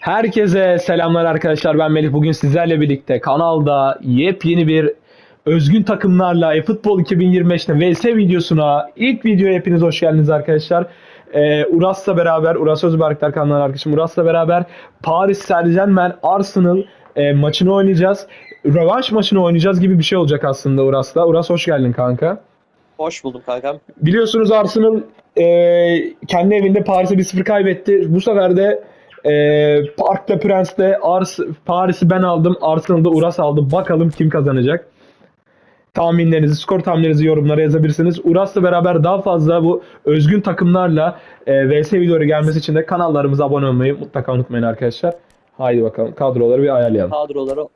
Herkese selamlar arkadaşlar. Ben Melih. Bugün sizlerle birlikte kanalda yepyeni bir özgün takımlarla e-futbol 2025'te VS videosuna ilk videoya hepiniz hoş geldiniz arkadaşlar. Ee, Uras'la beraber, Uras Özberkler kanalının arkadaşım Uras'la beraber Paris Saint-Germain Arsenal e, maçını oynayacağız. Rövanş maçını oynayacağız gibi bir şey olacak aslında Uras'la. Uras hoş geldin kanka. Hoş buldum kankam. Biliyorsunuz Arsenal e, kendi evinde Paris'e 1-0 kaybetti. Bu sefer de e, Parc de Prince'de Ars, Paris'i ben aldım. Arsenal'da Uras aldı. Bakalım kim kazanacak. Tahminlerinizi, skor tahminlerinizi yorumlara yazabilirsiniz. Uras'la beraber daha fazla bu özgün takımlarla e, VS videoları gelmesi için de kanallarımıza abone olmayı mutlaka unutmayın arkadaşlar. Haydi bakalım kadroları bir ayarlayalım. Kadroları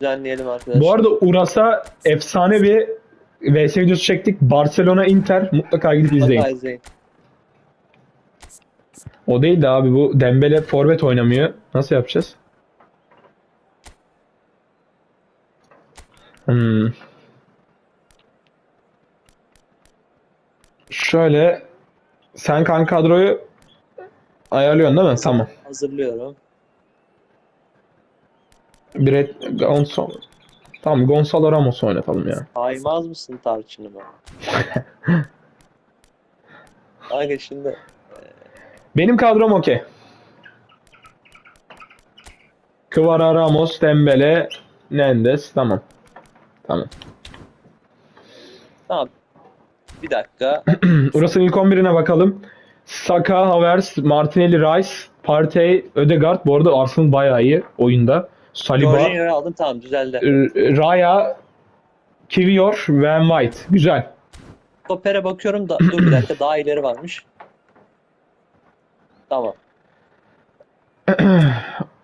düzenleyelim arkadaşlar. Bu arada Uras'a efsane bir VS videosu çektik. Barcelona Inter mutlaka gidip izleyin. İzleyin. O değil de abi bu Dembele forvet oynamıyor. Nasıl yapacağız? Hmm. Şöyle sen kan kadroyu ayarlıyorsun değil mi? Tamam. Hazırlıyorum. Bir Gonzalo. Tamam Gonzalo Ramos oynatalım ya. Aymaz mısın tarçınıma? Kanka şimdi Benim kadrom okey. Kvara, Ramos, Dembele, Nendes. Tamam. Tamam. tamam. Bir dakika. Uras'ın ilk 11'ine bakalım. Saka, Havertz, Martinelli, Rice, Partey, Ödegaard. Bu arada Arsenal bayağı iyi oyunda. Saliba, Jorginho'yu aldım tamam düzeldi. R- Raya, Kivior, Van White. Güzel. Stopere bakıyorum da dur bir dakika daha ileri varmış. Tamam.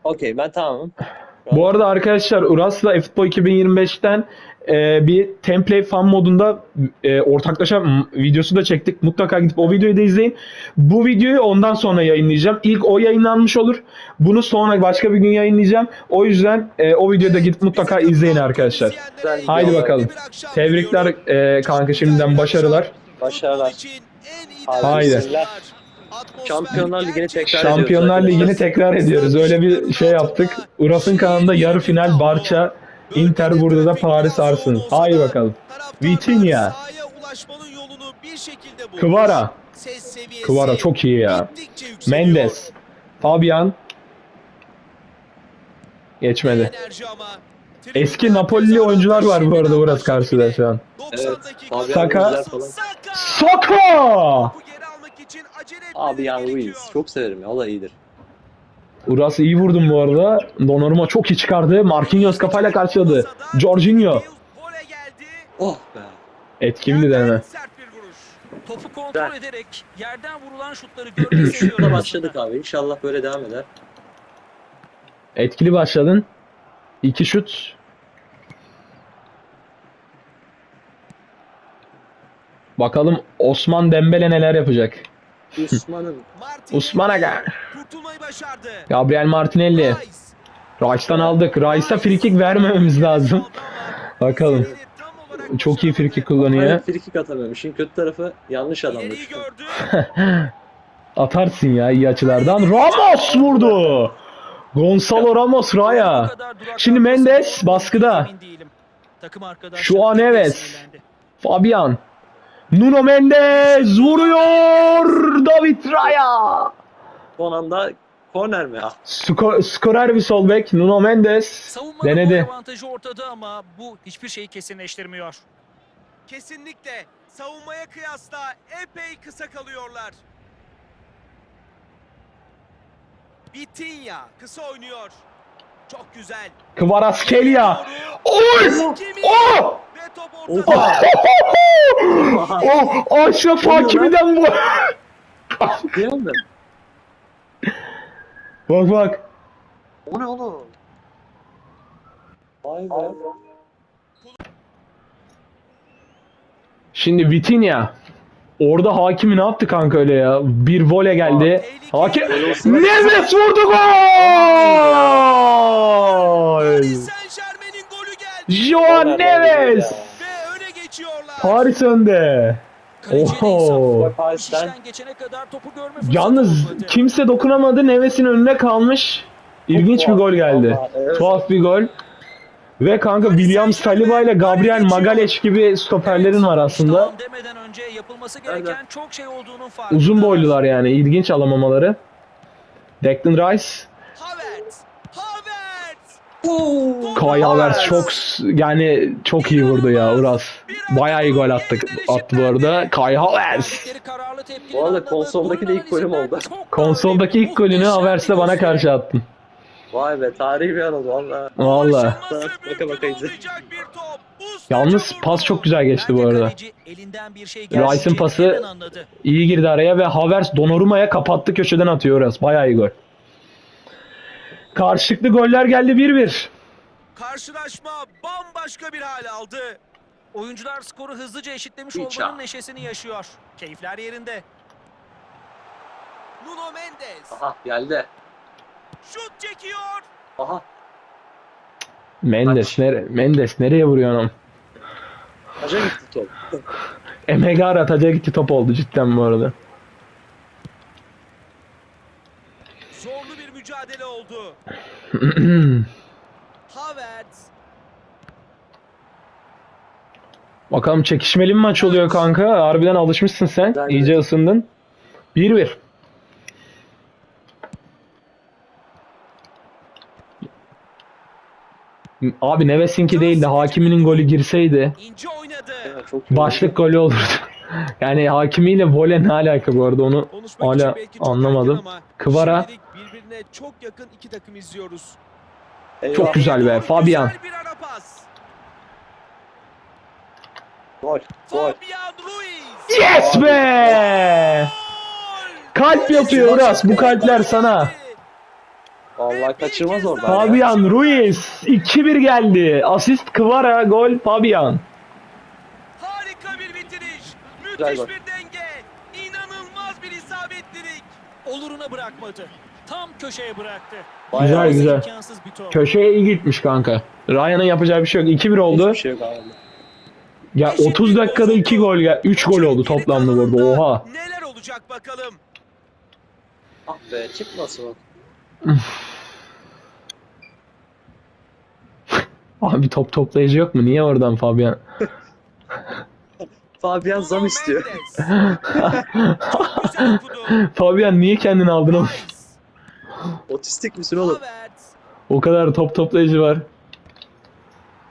Okey ben tamamım. Bu arada arkadaşlar Uras'la eFootball 2025'ten e, bir template fan modunda e, ortaklaşa videosu da çektik. Mutlaka gidip o videoyu da izleyin. Bu videoyu ondan sonra yayınlayacağım. İlk o yayınlanmış olur. Bunu sonra başka bir gün yayınlayacağım. O yüzden e, o videoda gidip mutlaka izleyin arkadaşlar. Haydi bakalım. Tebrikler e, kanka şimdiden başarılar. Başarılar. Haydi. Şampiyonlar Ligi'ni tekrar Şampiyonlar ediyoruz Ligi'ni tekrar ediyoruz. Öyle bir şey yaptık. Uras'ın kanalında yarı final Barça, Inter burada da Paris Arsenal. Haydi bakalım. Vitinha. Kvara. Kvara çok iyi ya. Mendes. Fabian. Geçmedi. Eski Napolili oyuncular var bu arada burası karşıda şu an. Evet. Saka. Saka! Abi ya Ruiz. Çok severim ya. O da iyidir. Uras iyi vurdun bu arada. Donnarumma çok iyi çıkardı. Marquinhos kafayla karşıladı. Jorginho. Oh be. Etkili deneme. Sert bir vuruş. Topu kontrol ederek yerden vurulan şutları seviyorum. başladık abi. İnşallah böyle devam eder. Etkili başladın. İki şut. Bakalım Osman Dembele neler yapacak. Osman'ın Osman Aga. Başardı. Gabriel Martinelli. Rice'dan aldık. Rice'a frikik vermememiz lazım. Bakalım. Çok iyi frikik kullanıyor. Hani frikik atamıyorum. İşin kötü tarafı yanlış gördü. Atarsın ya iyi açılardan. Ramos vurdu. Gonzalo Ramos Raya. Şimdi Mendes baskıda. Şu an evet. Fabian. Nuno Mendes vuruyor. David Raya. Son anda korner mi? Ah, Skor, skorer bir sol bek. Nuno Mendes Savunmada denedi. avantajı ortada ama bu hiçbir şeyi kesinleştirmiyor. Kesinlikle savunmaya kıyasla epey kısa kalıyorlar. Vitinha kısa oynuyor. Çok güzel. Kvaratskhelia. Oy! Oh! Ve top Oha! ortada. Oh! Aşraf Hakimi'den bu. Değil mi? Bak bak. O ne oğlum? Vay be. Şimdi Vitinha. Orada Hakimi ne yaptı kanka öyle ya? Bir vole geldi. Hakim Neves vurdu gol! Joan Neves. Paris önde. Oho. insaf. Gol Paris'ten. İşten geçene kadar topu görme fırsatı Yalnız kimse dokunamadı. Neves'in önüne kalmış. İlginç bir gol geldi. Tuhaf bir gol. Ve kanka William Saliba ile Gabriel Magaleş gibi stoperlerin var aslında. İştahım demeden önce yapılması gereken çok şey. Uzun boylular yani. ilginç alamamaları. Declan Rice. Havertz. Havertz. Çok yani çok iyi vurdu ya Uras. Bayağı iyi gol attık attı bu arada. Kai Havertz. Bu arada konsoldaki de ilk golüm oldu. Konsoldaki ilk golünü Havertz'le bana karşı attın. Vay be tarihi bir an oldu valla. Valla. Baka baka Yalnız pas çok güzel geçti bu arada. şey Rice'ın pası-. İyi girdi araya ve Havertz Donnarumma'ya kapattı köşeden atıyor Uras. Bayağı iyi gol. Karşılıklı goller geldi 1-1. Karşılaşma bambaşka bir hal aldı. Oyuncular skoru hızlıca eşitlemiş Hiç olmanın neşesini yaşıyor. Keyifler yerinde. Nuno Mendes. Aha geldi. Şut çekiyor. Aha. Mendes, nere Mendes nereye vuruyor anam? Kaça gitti top. Emegara ataca gitti top oldu cidden bu arada. Zorlu bir mücadele oldu. Havertz. Bakalım çekişmeli mi maç oluyor kanka? Harbiden alışmışsın sen. Güzel, İyice güzel. ısındın. 1-1. Abi Neves'inki değil de Hakimi'nin golü girseydi ince oynadı. Ya, çok iyi başlık golü olurdu. yani Hakimi'yle vole ne alaka bu arada onu Konuşmak hala için belki çok anlamadım. ama Kıvara. şimdilik birbirine çok yakın iki takım izliyoruz. Eyvah. Çok güzel be, Fabian. Güzel bir ara pas. Gol. Gol. Fabian Ruiz. Yes be! Kalp yapıyor Uras. Bu kalpler sana. Vallahi kaçırmaz oradan. ya. Fabian Ruiz 2-1 geldi. Asist Kvara, gol Fabian. Harika bir bitiriş. Güzel Müthiş gol. bir denge. İnanılmaz bir isabetlilik. Oluruna bırakmadı. Tam köşeye bıraktı. Bayağı Güzel, güzel. Köşeye iyi gitmiş kanka. Ryan'ın yapacağı bir şey yok. 2-1 oldu. Hiçbir şey yok abi. Ya 30 dakikada 2 gol gel. 3 gol oldu toplamda burada. Oha. Neler olacak bakalım. Ah be çıkmasın o. Abi top toplayıcı yok mu? Niye oradan Fabian? Fabian zam istiyor. Fabian niye kendini aldın oğlum? Otistik misin oğlum? Havertz. O kadar top toplayıcı var.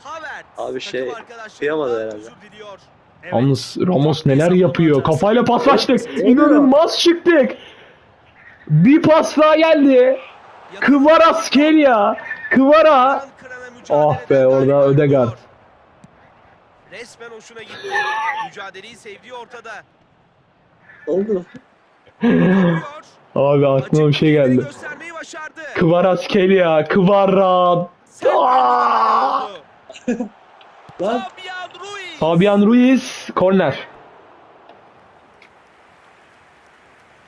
Havertz. Abi şey, Takım arkadaşlarından kıyamadı herhalde. özür diliyor. Evet. Yalnız Ramos neler yapıyor. Kafayla paslaştık. İnanılmaz çıktık. Bir pas daha geldi. Kvaratskhelia. Kvara. Kıran kırana mücadeleden Ah be, orada galip Ödegaard. oluyor. Resmen hoşuna gitti. Mücadeleyi sevdiği ortada. Oldu. Vuruyor. Abi aklıma bir şey geldi. Kvaratskhelia. Kvara. Lan. Fabian Ruiz. Fabian Ruiz. Korner.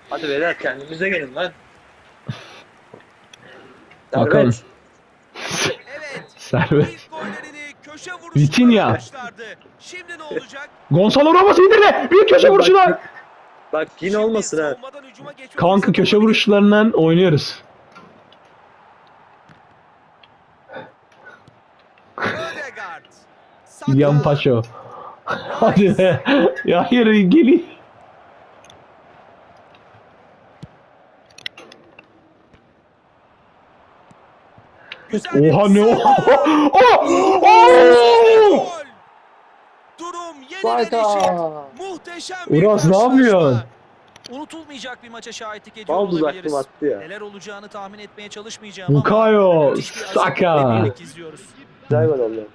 Hadi beyler kendimize gelin lan. Bakalım. Servet. Evet. Serbest. İlk gollerini köşe vuruşu Vitinha. Şimdi ne olacak? Gonzalo Ramos indirdi. Bir köşe Bak, vuruşuna. Bak yine olmasın ha. Kanka köşe vuruşlarından oynuyoruz. William Paşo. Hadi be. Ya hayır gelin. Oha ne o? Oh! Oh! Durum yeniden eşit. Muhteşem bir Uras, ne karşılaşma. yapıyorsun? Unutulmayacak bir maça şahitlik ediyor Bal olabiliriz. attı ya. Neler olacağını tahmin etmeye çalışmayacağım Bukayo ama müthiş bir azim Saka. birlik izliyoruz. Güzel gol oldu.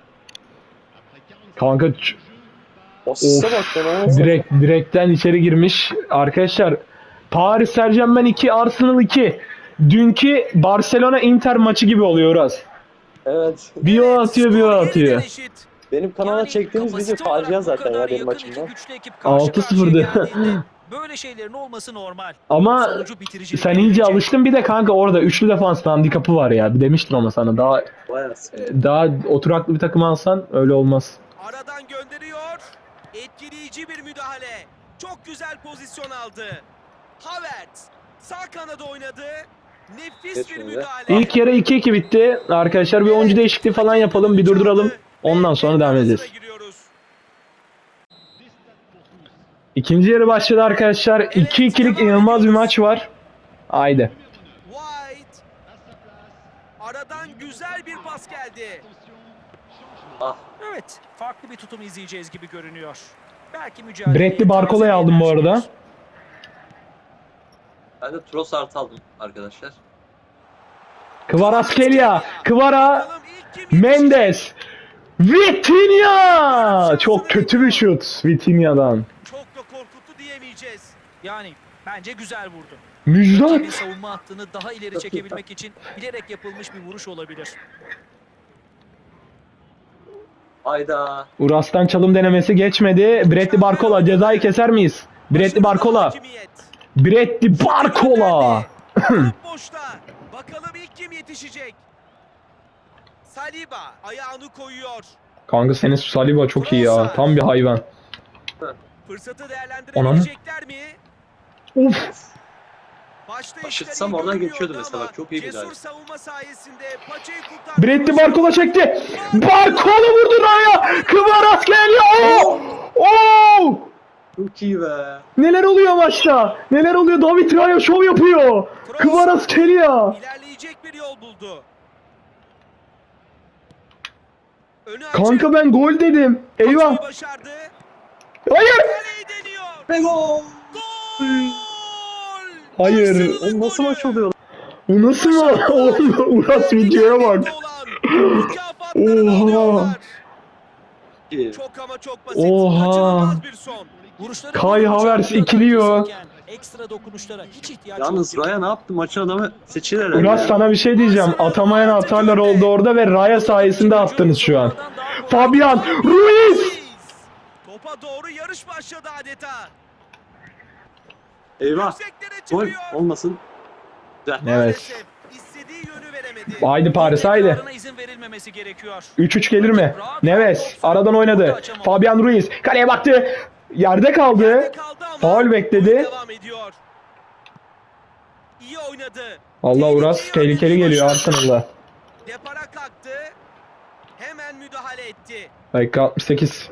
Kanka ç- Asiste bak direkt direkten içeri girmiş. Arkadaşlar Paris Saint-Germain 2, Arsenal 2. Dünkü Barcelona Inter maçı gibi oluyor Uras. Evet. Bir o atıyor bir o Skor atıyor. eşit. Benim kanala Yani çektiğimiz video facia zaten ya benim karşı 6-0'dı. karşıya geldiğinde Böyle şeylerin olması normal. Ama sen iyice gelecek. alıştın bir de kanka orada üçlü defans handikapı var ya. Bir demiştim ama sana daha sıkıntı. daha oturaklı bir takım alsan öyle olmaz. Aradan gönderiyor. Etkileyici bir müdahale. Çok güzel pozisyon aldı. Havertz sağ kanada oynadı. Nefis Geç bir müdahale. İlk yarı 2-2 bitti. Arkadaşlar bir oyuncu değişikliği falan yapalım. Bir durduralım. Ondan sonra devam edeceğiz. İkinci yarı başladı arkadaşlar. 2-2'lik inanılmaz bir maç var. Haydi. White. Aradan güzel bir pas geldi. Ah Evet, farklı bir tutum izleyeceğiz gibi görünüyor. Belki mücadele. Bradley Barcola'yı aldım bu arada. ben de Trossard aldım arkadaşlar. Kvaratskhelia. Kvara. Mendes. Vitinha. Çok kötü bir şut Vitinha'dan. Çok da korkuttu diyemeyeceğiz. Yani bence güzel vurdu. Müjdat. savunma hattını daha ileri çekebilmek için bilerek yapılmış bir vuruş olabilir. Hayda. Uras'tan çalım denemesi geçmedi. Bradley Barcola cezayı keser miyiz? Hakimiyet. Bradley Barcola. Top boşta. Bakalım ilk kim yetişecek? Saliba ayağını koyuyor. Kanka senin Saliba çok iyi ya. Tam bir hayvan. Fırsatı değerlendirebilecekler mi? Uf. Başta iyi oradan geçiyordu mesela. Çok iyi bir Cesur savunma sayesinde paçayı kurtardı. Bradley Barcola çekti. Barcola vurdu Raya. Kvaratskhelia. Oo! Oo! Çok iyi be. Neler oluyor maçta? Neler oluyor? David Raya şov yapıyor. Kvaratskhelia. İlerleyecek bir yol buldu. Önü. Kanka ben gol dedim. Eyvah. Başardı. Hayır. Ve gol. Gol! Hayır. Oğlum nasıl maç oluyor? O nasıl mı? Oğlum Uras videoya bak. Oha. Çok ama çok basit. Oha. Kaçınılmaz bir son. Vuruşları Kai doğru Havertz ikiliyor. Ekstra dokunuşlara hiç ihtiyaç Yalnız yok. Raya ne yaptı? Maçın adamı seçilir herhalde. Uras ya. sana bir şey diyeceğim. Atamayan atarlar oldu orada ve Raya sayesinde attınız şu an. Fabian Ruiz. Topa doğru yarış başladı adeta. Eyvah. Gol olmasın. Güzel. Evet. Maalesef istediği yönü veremedi. Haydi Paris haydi. Tekrarına izin verilmemesi gerekiyor. 3-3 gelir mi? Neves aradan oynadı. Fabian Ruiz kaleye baktı. Yerde kaldı. Yerde kaldı ama Faul bekledi. Devam ediyor. İyi oynadı. Allah Uras tehlikeli geliyor Arsenal'da. Depara kalktı. Hemen müdahale etti. Dakika 68.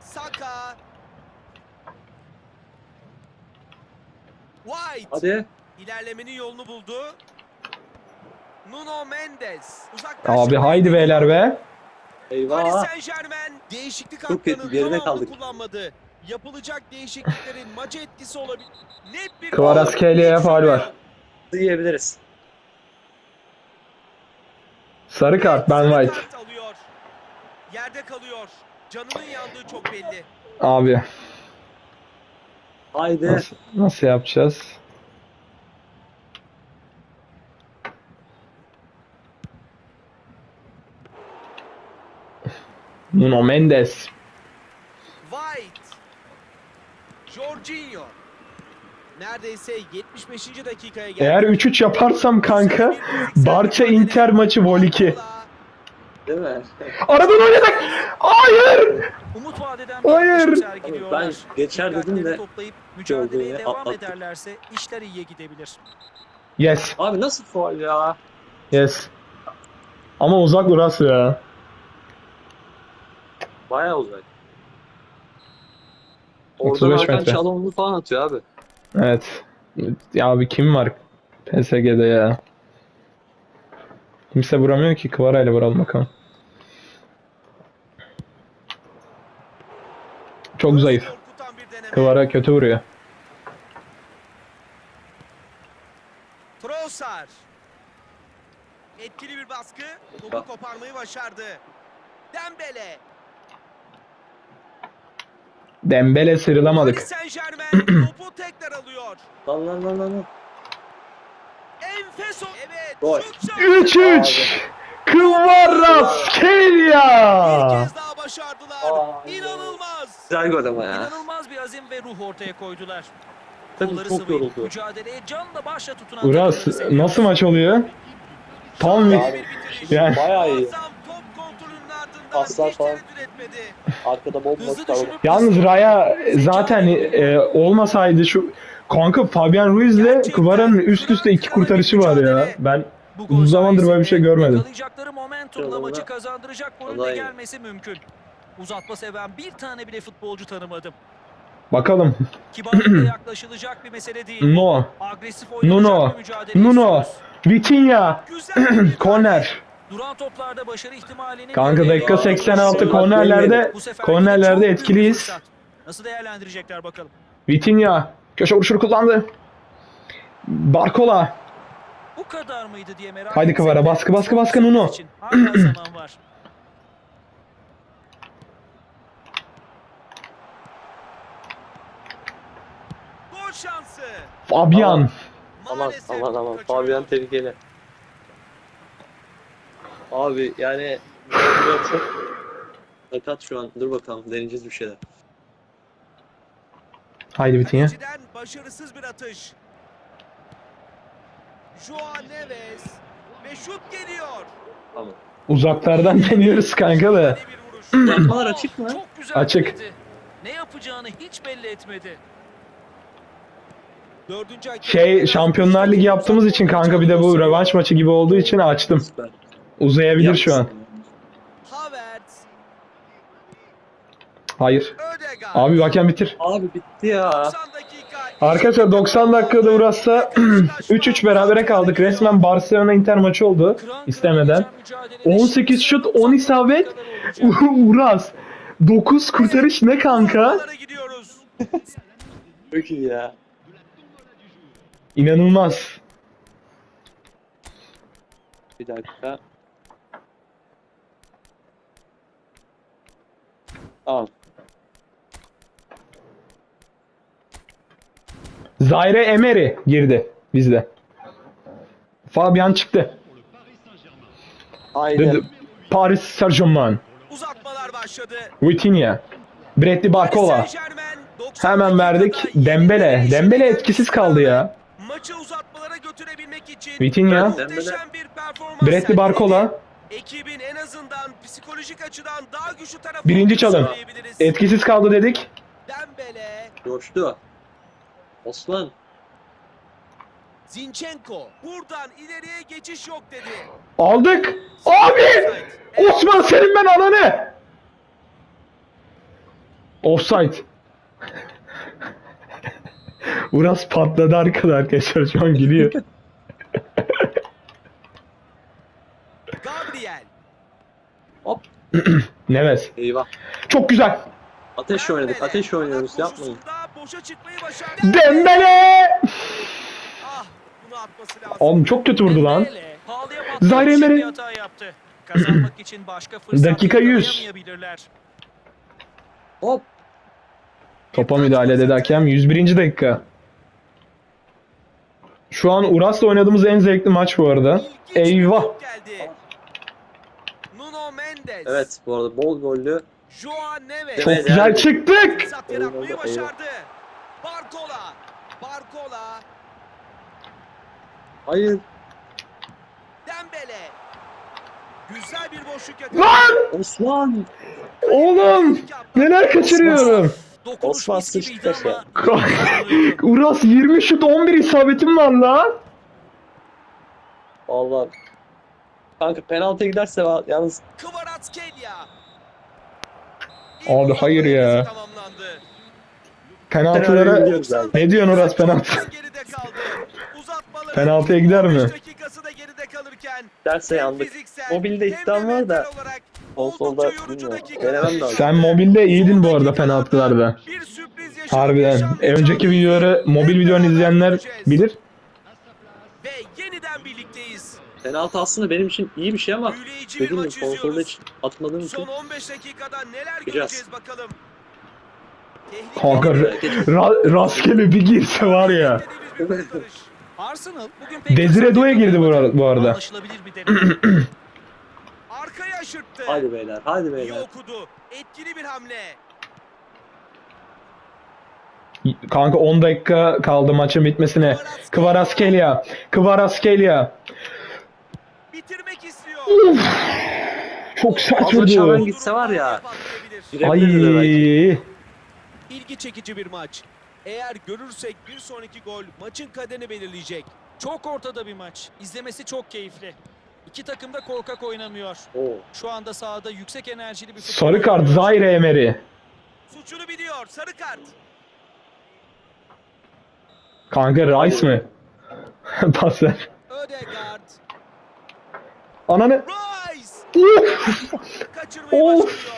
Saka. White. Hadi. İlerlemenin yolunu buldu. Nuno Mendes. Uzaklaştırma Abi haydi beyler be. Paris Eyvah. Saint Germain değişiklik Çok kötü, haklarını geride kaldık. kullanmadı. Yapılacak değişikliklerin maça etkisi olabilir. Net bir Kvaratskhelia'ya faul var. Yiyebiliriz. Sarı kart Ben Sarı White. kart alıyor. Yerde kalıyor. Canının yandığı çok belli. Abi Haydi. nasıl, nasıl yapacağız? Nuno Mendes. White. Jorginho. Neredeyse 75. dakikaya geldi. Eğer 3-3 yaparsam kanka Barça Inter maçı vol 2. Değil mi? Aradan oynadık. Hayır. Umut vadeden Hayır. Ben geçer dedim de toplayıp mücadeleye devam atlattık. ederlerse işler iyiye gidebilir. Yes. Abi nasıl faul ya? Yes. Ama uzak burası ya. Bayağı uzak. Oradan 35 Hakan metre. Çalhanoğlu falan atıyor abi. Evet. Ya abi kim var PSG'de ya? Kimse vuramıyor ki. Kvara ile vuralım bakalım. Çok zayıf. Korkutan bir deneme. Kvara kötü vuruyor. Trossard. Etkili bir baskı. Topu koparmayı başardı. Dembele. Dembele Paris sıyrılamadık. Saint Germain topu tekrar alıyor. Lan lan lan lan. Enfes o. Evet. Gol. şut şansı. 3-3. Bir kez daha başardılar. Aa, İnanılmaz. Güzel gol ama ya. İnanılmaz bir azim ve ruh ortaya koydular. Tabii Kolları çok sıvayıp yoruldu. mücadeleye canla başla tutunan Uras takımları seviyor. nasıl maç oluyor? Tam bir... Yani Bayağı iyi. Paslar falan. Arkada kaldı. düşünüp Yalnız Raya zaten e, olmasaydı şu Kanka Fabian Ruiz ile Kvara'nın üst üste iki kurtarışı var ya. Ben Bu Uzun zamandır böyle bir şey görmedim. Yakalayacakları momentumla maçı kazandıracak golün gelmesi mümkün. Uzatma seven bir tane bile futbolcu tanımadım. bakalım. Kibarlıkla yaklaşılacak bir mesele değil. No. Agresif Nuno. Nuno. Vitinha. Korner. Duran toplarda başarı ihtimalini Kanka dakika devam 86 ediyoruz. kornerlerde kornerlerde etkiliyiz. Nasıl değerlendirecekler bakalım. Vitinha. Köşe vuruşunu kullandı. Barcola. Bu kadar mıydı diye merak Haydi de baskı, baskı, baskı, Nuno. zaman var. Fabian. Aman aman aman. Fabian tehlikeli. Abi yani biraz çok sakat şu an. Dur bakalım deneyeceğiz bir şeyler. Haydi Vitinha. Kaleciden başarısız bir atış. Joao Neves ve şut geliyor. Tamam. Uzaklardan deniyoruz kanka da. Bir vuruş. Yapmalar açık mı? Çok güzel Açık. denedi. Ne yapacağını hiç belli etmedi. Dördüncü hakem- Şey Şampiyonlar Ligi yaptığımız için kanka bir de bu rövanş maçı gibi olduğu için açtım. Süper. Uzayabilir şu an. Hayır. Ödegaard. Abi hakem bitir. Abi bitti ya. 90 dakika. Arkadaşlar 90 dakikada burası 3-3 berabere kaldık. Resmen Barcelona Inter maçı oldu. İstemeden. geçen mücadelede 18 şut, şimdi 10 isabet. Uras. 9 kurtarış ne kanka? Çok iyi ya. İnanılmaz. Bir dakika. Al. Zaire Emery girdi bizde. Fabian çıktı. Dedi, Paris Saint-Germain. Uzatmalar başladı. Vitinha. Bradley 90 Hemen verdik. Dembele. Dembele etkisiz kaldı ya. Maçı uzatmalara götürebilmek için Vitinha. Bradley sergiledi. Ekibin en azından psikolojik açıdan daha güçlü tarafı Birinci çalım. söyleyebiliriz. Etkisiz kaldı dedik. Dembele, Coştu. Osman. Zinchenko buradan ileriye geçiş yok dedi. Aldık. Abi! Osman senin ben ananı. Offside. Uras patladı arkada arkadaşlar şu an gülüyor. Gabriel, Hop. Neves. Eyvah. Çok güzel. Ateş oynadık. Ateş oynuyoruz. Yapmayın. boşa çıkmayı başardı. Dembele! Ah, bunu atması lazım. Oğlum çok kötü vurdu lan. Pahalıya patlamak Zaire için Emery. bir hata yaptı. Kazanmak için başka fırsat Dakika 100. yakalayamayabilirler. Hop. Topa müdahale dedi hakem. 101. dakika. Şu an Uras'la oynadığımız en zevkli maç bu arada. İlginç bir Eyvah. top Geldi. Evet bu arada bol gollü. Joao Neves. Çok güzel yani. çıktık. Başardı. Barcola. Barcola. Hayır. Dembele. Güzel bir boşluk yakaladı. Lan! Osman. Oğlum! Neler kaçırıyorum? Osman sıçtı Kanka, Uras 20 şut 11 isabetim var lan. Vallahi. Kanka penaltıya giderse yalnız. Abi hayır ya. Penaltılara ne diyorsun Uras penaltı? Penaltıya gider mi? 15 dakikası da geride kalırken derse yandık. Mobilde iddiam var da Denemem lazım. Sen mobilde iyiydin bu arada penaltılarda. Harbiden. Önceki videoları mobil videonu izleyenler bilir. Ve yeniden birlikteyiz. Penaltı aslında benim için iyi bir şey ama Büyüleyici bir dediğim gibi maç konsolda izliyoruz. hiç atmadığım için Son 15 dakikada neler göreceğiz bakalım. Tehlikeli Kanka bir ra- rastgele bir girse var ya. bir kurtarış. Arsenal bugün pek Desire fırsat girdi bu arada. Bu arada. Anlaşılabilir bir deneme. Arkaya aşırttı. hadi beyler hadi İyi beyler. okudu. Etkili bir hamle. Kanka 10 dakika kaldı maçın bitmesine. Kvaratskhelia. Kvaratskhelia. Bitirmek istiyor. Çok sert Şaban vurdu. gitse var ya. Ay. Belki. İlgi çekici bir maç. Eğer görürsek bir sonraki gol maçın kaderini belirleyecek. Çok ortada bir maç. İzlemesi çok keyifli. İki takım da korkak oynamıyor. Oo. Şu anda sahada yüksek enerjili bir futbol Sarı kart. Zaire Emery. Suçunu biliyor. Sarı kart. Kanka Rice mi? Pas ver. Ödegaard. Ananı. Of.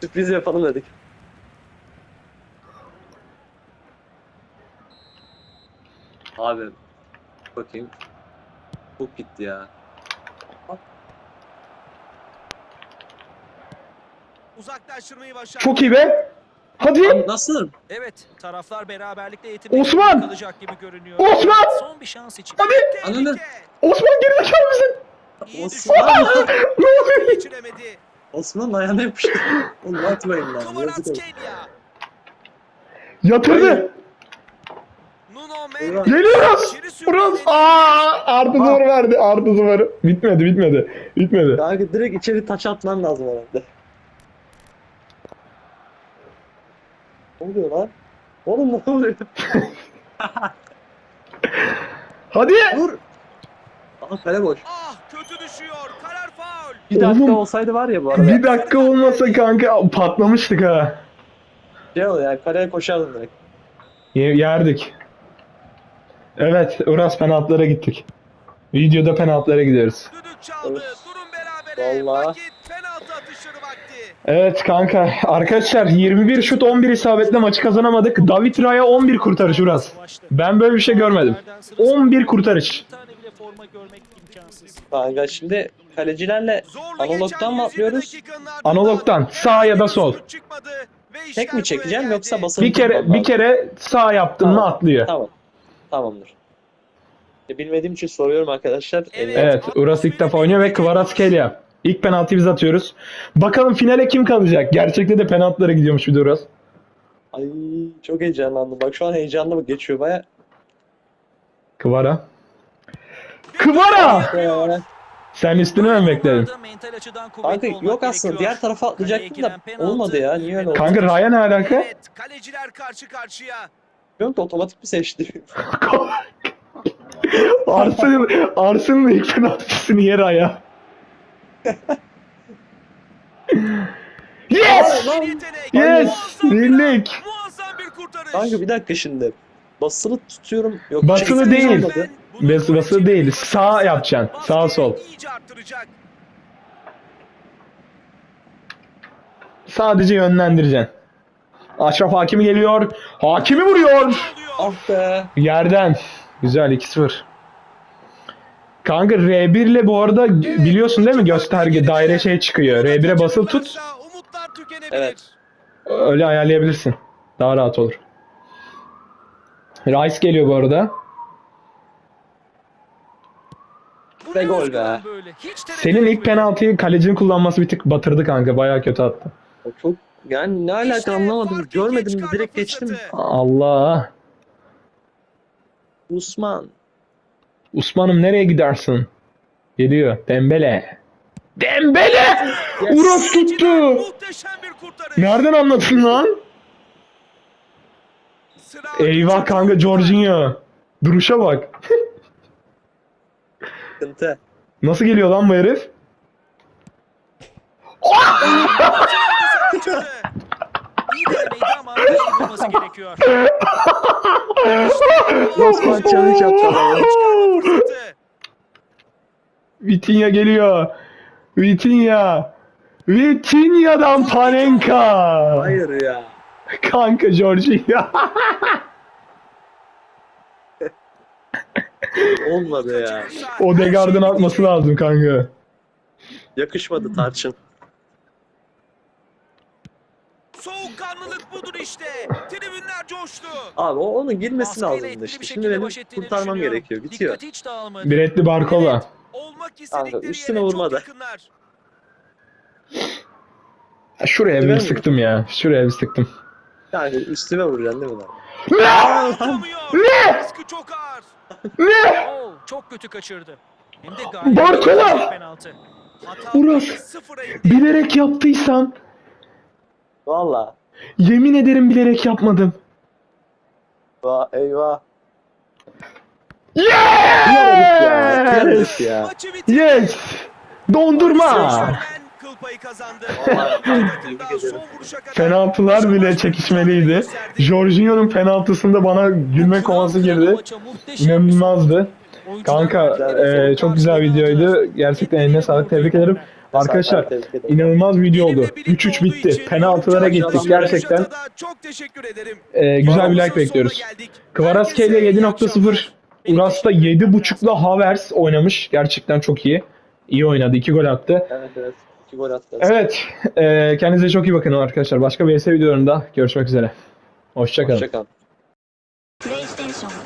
Sürpriz yapalım dedik. Abi bakayım. Çok gitti ya. Uzaklaştırmayı başardı. Çok iyi be. Hadi. Nasıl? Evet, taraflar beraberlikle yetinmek Osman! kalacak gibi görünüyor. Osman! Son bir şans için. Hadi. Ananı-. Osman gerizekalı mısın? İyi Osman! düşündü. Ne oluyor? Geçiremedi. Osman'ın ayağına yapıştı. Onu atmayın lan. Yazık olur. Kvaratskhelia. Yatırdı. Nuno Ulan. Mendes. Geliyoruz. İçeri. Burası. Aa, Arda Zor verdi. Arda Zor. Bitmedi bitmedi. Bitmedi. Kanka direkt içeri taç atman lazım herhalde. Ne oluyor lan? Oğlum ne oluyor? Hadi. Dur! Aha kale boş. Ah kötü düşüyor. Karar faul. Bir dakika Oğlum. olsaydı var ya bu arada. Bir dakika olmasa kanka patlamıştık ha. Şey oluyor yani kaleye koşardın direkt. Ye- Yerdik. Evet, Uras penaltılara gittik. Videoda penaltılara gidiyoruz. Düdük çaldı. Durum berabere. Vallahi. Vakit. Evet kanka. Arkadaşlar 21 şut 11 isabetle maçı kazanamadık. David Raya 11 kurtarış Uras. Ben böyle bir şey görmedim. 11 kurtarış. Bir tane bile forma görmek imkansız. Kanka şimdi kalecilerle Analogdan mı 107 atlıyoruz? Analogdan sağ ya da sol. tek mi çekeceğim yoksa basılı Bir kere bir kere sağ yaptın mı Tamam. atlıyor. Tamam. Tamamdır. E, bilmediğim için soruyorum arkadaşlar. Evet. E, Evet, Uras ilk defa oynuyor ve Kvaratskhelia. İlk penaltıyı biz atıyoruz. Bakalım finale kim kalacak? Gerçekte de penaltılara gidiyormuş bir de Uras. Ay çok heyecanlandım. Bak şu an heyecanlı mı geçiyor baya. Kvara. Kvara! Ee, Sen üstüne mi bekledin? Kanka yok aslında gerekiyor. diğer tarafa atlayacaktım da olmadı ya. Niye öyle oldu? Kanka Raya ne alaka? Evet, kaleciler karşı karşıya. Yok da otomatik mi seçti? Arsenal, Arsenal'ın ilk penaltısı niye Raya? Yes! Yes! Birlik! Kanka bir dakika şimdi. Basılı tutuyorum. Yok Basılı çektim, değil. olmadı. Bas- basılı değil, sağ yapacaksın. Sağ, sol. Sadece yönlendireceksin. Aşraf Hakimi geliyor. Hakimi vuruyor. Ah be. Yerden. Güzel 2-0. Kanka R1 ile bu arada biliyorsun değil mi gösterge daire şey çıkıyor. R1'e basılı tut. Evet. Öyle ayarlayabilirsin. Daha rahat olur. Rice geliyor bu arada. Bu Ve gol be. Senin ilk penaltıyı kalecinin kullanması bir tık batırdı kanka. Bayağı kötü attı. O Çok yani ne alaka İşte anlamadım. Görmedim direkt geçtim. Allah. Osman. Osman'ım nereye gidersin? Geliyor. Dembele. Dembele! Uras tuttu. Muhteşem bir kurtarış. Nereden anladın lan? Eyvah kanka Jorginho. Duruşa bak. Sıkıntı. Nasıl geliyor lan bu herif? İyi ama gerekiyor. Osman challenge yaptı. Vitinha geliyor. Vitinha. Vitinha'dan Panenka. Hayır ya. Kanka Jorginho. Olmadı ya. Odegaard'ın atması lazım kanka. Yakışmadı tarçın. Soğukkanlılık budur işte. Abi o onun girmesi Baskıyla lazımdı işte. bir Şimdi benim kurtarmam düşünüyorum. gerekiyor. Bitiyor. Bretli Barcola. Evet, olmak istedikleri üstüne yere vurmadı. çok yakınlar. Şuraya bir mi? sıktım ya. Şuraya bir sıktım. Yani üstüme vuracaksın değil mi lan? Tutamıyor. Ne? Riski çok ağır. Ne? Oo, çok kötü kaçırdı. Hem de gayet Barcola! güzel penaltı. Hata Uras, sıfıra indi. Bilerek yaptıysam Valla. yemin ederim bilerek yapmadım. Va eyvah. Yes! ya. Maçı bitirdi. Yes! Dondurma! Sözlerden kıl payı kazandı. Vallahi Takımda tebrik son ederim. vuruşa kadar Penaltılar bile çekişmeliydi. gösterdi. Jorginho'nun penaltısında bana gülme kovası girdi. Maça muhteşem bir İnanılmazdı. Kanka var. e, çok güzel videoydu. Gerçekten eline sağlık. Tebrik ederim. Arkadaşlar inanılmaz video oldu. 3-3 bitti. Penaltılara gittik gerçekten. Çok teşekkür ederim. Ee, güzel bir like bekliyoruz. Kvaratskhelia ile 7.0. Uras Uras'ta 7.5'la Havers oynamış. Gerçekten çok iyi. İyi oynadı. 2 gol attı. Evet evet. 2 gol attı. Evet. Ee, kendinize çok iyi bakın arkadaşlar. Başka bir VS videolarında görüşmek üzere. Hoşçakalın. Hoşçakalın. PlayStation